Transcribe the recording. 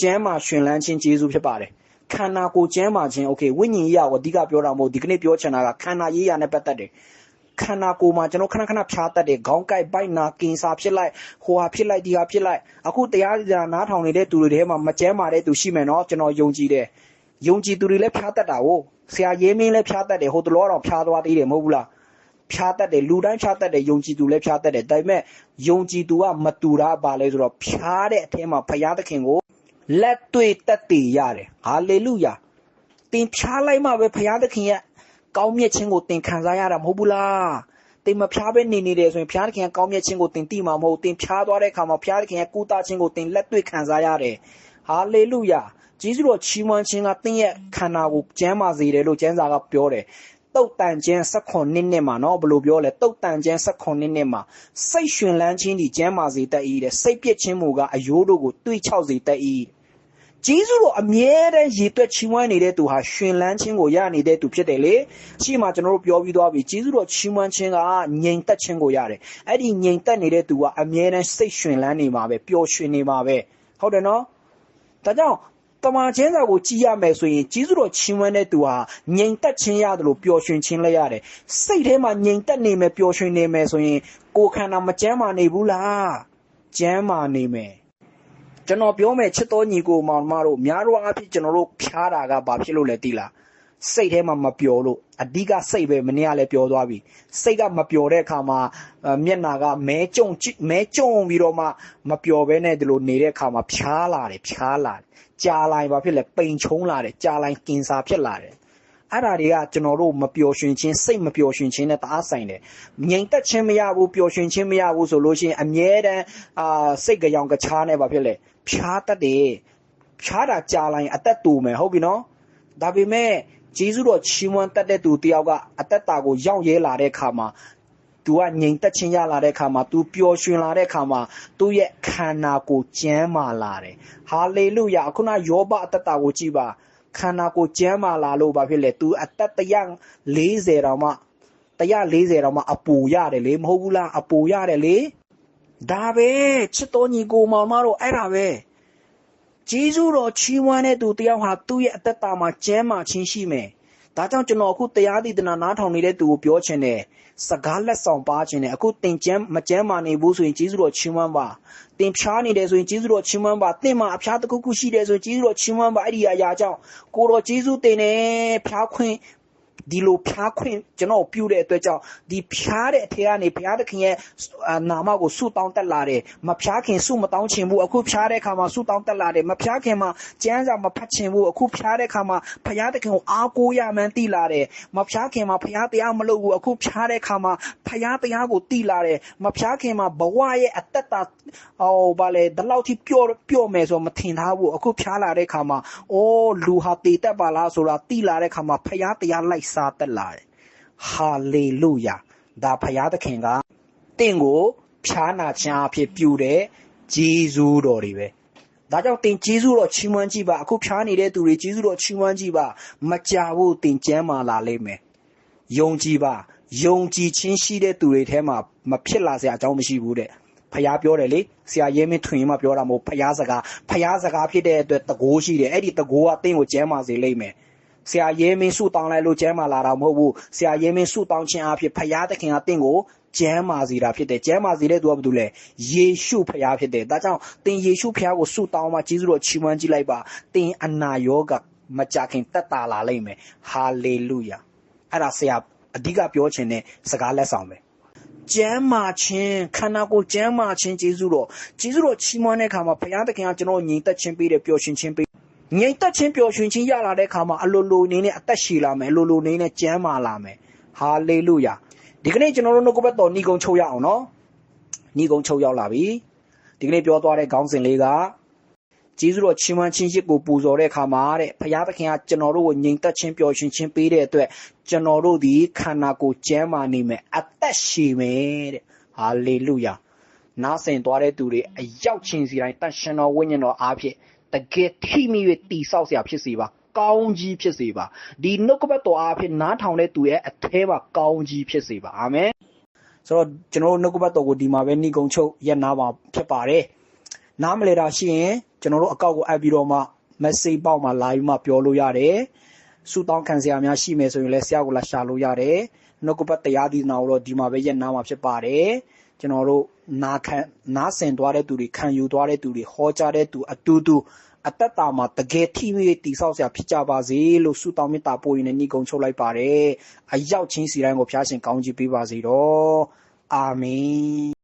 ကျမ်းမာရှင်လန်းခြင်းကျေးဇူးဖြစ်ပါတယ်ခန္ဓာကိုယ်ကျမ်းမာခြင်းโอเคဝိညာဉ်ရေးရာကိုအဓိကပြောတာမဟုတ်ဒီကနေ့ပြောချင်တာကခန္ဓာရေးရာနဲ့ပတ်သက်တယ်ခန္ဓာကိုယ်မှာကျွန်တော်ခဏခဏဖြားတတ်တယ်ခေါင်းကိုက်ပိုက်နာကင်ဆာဖြစ်လိုက်ဟိုဟာဖြစ်လိုက်ဒီဟာဖြစ်လိုက်အခုတရားစရာနားထောင်နေတဲ့သူတွေထဲမှာမကျမ်းမာတဲ့သူရှိမယ်နော်ကျွန်တော်ယုံကြည်တယ်ယုံကြည်သူတွေလည်းဖြားတတ်တာကိုဆရာရေးမင်းလည်းဖြားတတ်တယ်ဟိုတလောတော့ဖြားသွားသေးတယ်မဟုတ်ဘူးလားဖြားတတ်တယ်လူတိုင်းဖြားတတ်တယ်ယုံကြည်သူလည်းဖြားတတ်တယ်ဒါပေမဲ့ယုံကြည်သူကမတူတာပါလဲဆိုတော့ဖြားတဲ့အထဲမှာဘုရားသခင်ကို လက်တွေ့တက်တည်ရတယ်ဟာလေလုယာတင်ဖြားလိုက်မှပဲဘုရားသခင်ရဲ့ကောင်းမြတ်ခြင်းကိုတင်ခံစားရတာမဟုတ်ဘူးလားတင်မဖြားပဲနေနေတယ်ဆိုရင်ဘုရားသခင်ကကောင်းမြတ်ခြင်းကိုတင်သိမှာမဟုတ်တင်ဖြားသွားတဲ့အခါမှာဘုရားသခင်ရဲ့ကုသခြင်းကိုတင်လက်တွေ့ခံစားရတယ်ဟာလေလုယာဂျေဇုတော်ချီးမွမ်းခြင်းကတင်းရဲ့ခန္ဓာကိုကျမ်းမာစေတယ်လို့ကျမ်းစာကပြောတယ်တုတ်တန်ကျန်း16နှစ်နှစ်မှာနော်ဘယ်လိုပြောလဲတုတ်တန်ကျန်း16နှစ်နှစ်မှာစိတ်ရှင်လန်းခြင်းဒီကျမ်းမာစေတတ်၏တဲ့စိတ်ပြစ်ခြင်းမူကအယိုးတို့ကိုတွေးချောက်စေတတ်၏ ဂျေဇုတော်အမြဲတမ်းရည်သွက်ချီးမွမ်းနေတဲ့သူဟာရှင်လန်းခြင်းကိုရနေတဲ့သူဖြစ်တယ်လေရှေ့မှာကျွန်တော်တို့ပြောပြီးသွားပြီဂျေဇုတော်ချီးမွမ်းခြင်းကငြိမ်သက်ခြင်းကိုရတယ်အဲ့ဒီငြိမ်သက်နေတဲ့သူကအမြဲတမ်းစိတ်ရှင်လန်းနေမှာပဲပျော်ရွှင်နေမှာပဲဟုတ်တယ်နော်ဒါကြောင့်တမန်ကျမ်းစာကိုကြည့်ရမယ်ဆိုရင်ကြီးစုတော်ချီးမွမ်းတဲ့သူဟာငြိမ်သက်ခြင်းရတယ်လို့ပျော်ရွှင်ခြင်းလည်းရတယ်စိတ်ထဲမှာငြိမ်သက်နေမယ်ပျော်ရွှင်နေမယ်ဆိုရင်ကိုယ်ခန္ဓာမကျမ်းမာနေဘူးလားကျမ်းမာနေမယ် ကျွန်တော်ပြောမယ်ချစ်တော်ညီကိုမောင်မတို့များတော့အဖြစ်ကျွန်တော်တို့ဖျားတာကဘာဖြစ်လို့လဲသိလားစိတ်ထဲမှာမပျော်လို့အဓိကစိတ်ပဲမနေ့ကလည်းပြောသွားပြီစိတ်ကမပျော်တဲ့အခါမှာမျက်နာကမဲကြုံမဲကြုံပြီးတော့မှမပျော်ဘဲနဲ့ဒီလိုနေတဲ့အခါမှာဖျားလာတယ်ဖျားလာတယ်ကြာလိုက်ဘာဖြစ်လဲပိန်ချုံလာတယ်ကြာလိုက်ကင်ဆာဖြစ်လာတယ် အဲ့ဒါတွေကကျွန်တော်တို့မပျော်ရွှင်ခြင်းစိတ်မပျော်ရွှင်ခြင်းနဲ့တအားဆိုင်တယ်ငြိမ်သက်ခြင်းမရဘူးပျော်ရွှင်ခြင်းမရဘူးဆိုလို့ရှိရင်အမြဲတမ်းအာစိတ်ကြောင်ကချားနဲ့ဘာဖြစ်လဲဖြားတတ်တယ်ဖြားတာကြာလိုက်အသက်တူမယ်ဟုတ်ပြီနော်ဒါပေမဲ့ဂျေဇုတော်ချီးမွမ်းတတ်တဲ့သူတယောက်ကအသက်တာကိုရောက်ရဲလာတဲ့အခါမှာ तू ကငြိမ်သက်ခြင်းရလာတဲ့အခါမှာ तू ပျော်ရွှင်လာတဲ့အခါမှာသူ့ရဲ့ခန္ဓာကိုယ်ကျမ်းမာလာတယ်ဟာလေလုယာအခုနယောဘအသက်တာကိုကြည့်ပါ ခန္ဓာကိုယ်ကျမ်းမာလာလို့ဘာဖြစ်လဲ तू အသက်140တောင်မှ140တောင်မှအပူရတယ်လေမဟုတ်ဘူးလားအပူရတယ်လေဒါပဲချစ်တော်ညီကိုမောင်မတို့အဲ့ဒါပဲဂျေဇုတော်ချီးမွမ်းတဲ့သူတယောက်ဟာသူ့ရဲ့အသက်တာမှာကျမ်းမာခြင်းရှိမယ် ဒါကြောင့်ကျွန်တော်အခုတရားဒေသနာနားထောင်နေတဲ့သူကိုပြောချင်တယ်စကားလက်ဆောင်ပါခြင်းနဲ့အခုတင်ကျမ်းမကျမ်းမာနေဘူးဆိုရင်ကျေးဇူးတော်ချီးမွမ်းပါတင်ဖြားနေတယ်ဆိုရင်ကျေးဇူးတော်ချီးမွမ်းပါတင်မှာအဖျားတစ်ခုခုရှိတယ်ဆိုရင်ကျေးဇူးတော်ချီးမွမ်းပါအဲ့ဒီအရာကြောင့်ကိုတော်ကျေးဇူးတင်နေဖြားခွင့် ဒီလိုဖျားခွင့်ကျွန်တော်ပြုတဲ့အတွက်ကြောင့်ဒီဖျားတဲ့အထက်ကနေဘုရားသခင်ရဲ့နာမကိုဆုတောင်းတက်လာတယ်မဖျားခင်ဆုမတောင်းချင်ဘူးအခုဖျားတဲ့အခါမှာဆုတောင်းတက်လာတယ်မဖျားခင်မှာကျမ်းစာမဖတ်ချင်ဘူးအခုဖျားတဲ့အခါမှာဘုရားသခင်ကိုအားကိုးရမှန်းသိလာတယ်မဖျားခင်မှာဘုရားတရားမလုပ်ဘူးအခုဖျားတဲ့အခါမှာဘုရားတရားကိုသိလာတယ်မဖျားခင်မှာဘဝရဲ့အသက်တာဟောဗာလေဒီလောက်ထိပျော့ပျော့မယ်ဆိုမထင်ထားဘူးအခုဖျားလာတဲ့အခါမှာအိုးလူဟာတည်တတ်ပါလားဆိုတာသိလာတဲ့အခါမှာဘုရားတရားလိုက်စားတက်လာတယ်ဟာလေလုယာဒါဖရာသခင်ကတင့်ကိုဖြားနာခြင်းအဖြစ်ပြုတဲ့ဂျေဇူးတော်တွေပဲဒါကြောင့်တင်ဂျေဇူးတော်ချီးမွမ်းကြည့်ပါအခုဖြားနေတဲ့သူတွေဂျေဇူးတော်ချီးမွမ်းကြည့်ပါမကြဘူးတင်ကျမ်းမာလာလိမ့်မယ်ယုံကြည်ပါယုံကြည်ခြင်းရှိတဲ့သူတွေထဲမှာမဖြစ်လာစရာအကြောင်းမရှိဘူးတဲ့ဖျားပြောတယ်လေဆရာရဲမင်းထွင်မှပြောတာမဟုတ်ဖျားစကားဖျားစကားဖြစ်တဲ့အတွက်တကိုးရှိတယ်အဲ့ဒီတကိုးကတင့်ကိုကျမ်းမာစေလိမ့်မယ် ဆရာရဲမင်းဆုတောင်းလိုက်လို့ကျမ်းမာလာတာမဟုတ်ဘူးဆရာရဲမင်းဆုတောင်းခြင်းအဖြစ်ဖရာသခင်ကတင့်ကိုကျမ်းမာစေတာဖြစ်တယ်ကျမ်းမာစေတဲ့သူကဘာတူလဲယေရှုဖရာဖြစ်တယ်ဒါကြောင့်သင်ယေရှုဖရာကိုဆုတောင်းမှကျေးဇူးတော်ချီးမွမ်းကြည့်လိုက်ပါသင်အနာရောဂါမကြခင်တက်တာလာလိမ့်မယ်ဟာလေလုယာအဲ့ဒါဆရာအဓိကပြောချင်တဲ့စကားလက်ဆောင်ပဲကျမ်းမာခြင်းခန္ဓာကိုယ်ကျမ်းမာခြင်းကျေးဇူးတော်ကျေးဇူးတော်ချီးမွမ်းတဲ့အခါမှာဘုရားသခင်ကကျွန်တော်ညီသက်ခြင်းပေးတယ်ပျော်ရွှင်ခြင်းပေး ငြိမ်သက်ခြင်းပျော်ရွှင်ခြင်းရလာတဲ့အခါမှာအလိုလိုနေနဲ့အသက်ရှည်လာမယ်အလိုလိုနေနဲ့ကျမ်းမာလာမယ်ဟာလေလုယာဒီကနေ့ကျွန်တော်တို့နှုတ်ကပတ်တော်ဏီကုံချုပ်ရအောင်နော်ဏီကုံချုပ်ရောက်လာပြီဒီကနေ့ပြောသွားတဲ့ခေါင်းစဉ်လေးကကျေးဇူးတော်ချီးမွမ်းခြင်းရှိကိုပူဇော်တဲ့အခါမှာတဲ့ဘုရားသခင်ကကျွန်တော်တို့ကိုငြိမ်သက်ခြင်းပျော်ရွှင်ခြင်းပေးတဲ့အတွက်ကျွန်တော်တို့ဒီခန္ဓာကိုယ်ကျမ်းမာနေမယ်အသက်ရှည်မယ်တဲ့ဟာလေလုယာနားဆင်သွားတဲ့သူတွေအရောက်ချင်းစီတိုင်းတန်ရှင်တော်ဝိညာဉ်တော်အားဖြင့် တကယ်ထိမိ၍တိဆောက်เสียဖြစ်စေပါကောင်းကြီးဖြစ်စေပါဒီနှုတ်ကပတ်တော်အားဖြင့်နားထောင်တဲ့သူရဲ့အแทမှာကောင်းကြီးဖြစ်စေပါအာမင်ဆိုတော့ကျွန်တော်တို့နှုတ်ကပတ်တော်ကိုဒီမှာပဲနှီးကုံချုပ်ရက်နာပါဖြစ်ပါတယ် နားမလဲတာရှိရင်ကျွန်တော်တို့အကောက်ကိုအပ်ပြီးတော့မှ message ပေါက်မှာလာပြီးမှပြောလို့ရတယ်ဆူတောင်းခံစရာများရှိမယ်ဆိုရင်လည်းဆရာကိုလာရှာလို့ရတယ်နှုတ်ကပတ်တရားဒီနာကိုတော့ဒီမှာပဲရက်နာမှာဖြစ်ပါတယ် ကျွန်တော်တို့နာခံနာဆင်သွားတဲ့သူတွေခံယူသွားတဲ့သူတွေဟောကြားတဲ့သူအတူတူအတ္တတာမှာတကယ်ထိမိတိဆောက်စရာဖြစ်ကြပါစေလို့ဆုတောင်းမေတ္တာပို့ရင်းနဲ့ညီကုံချုပ်လိုက်ပါတယ်အရောက်ချင်းစီတိုင်းကိုဖျားရှင်ကောင်းချီးပေးပါစေတော့အာမင်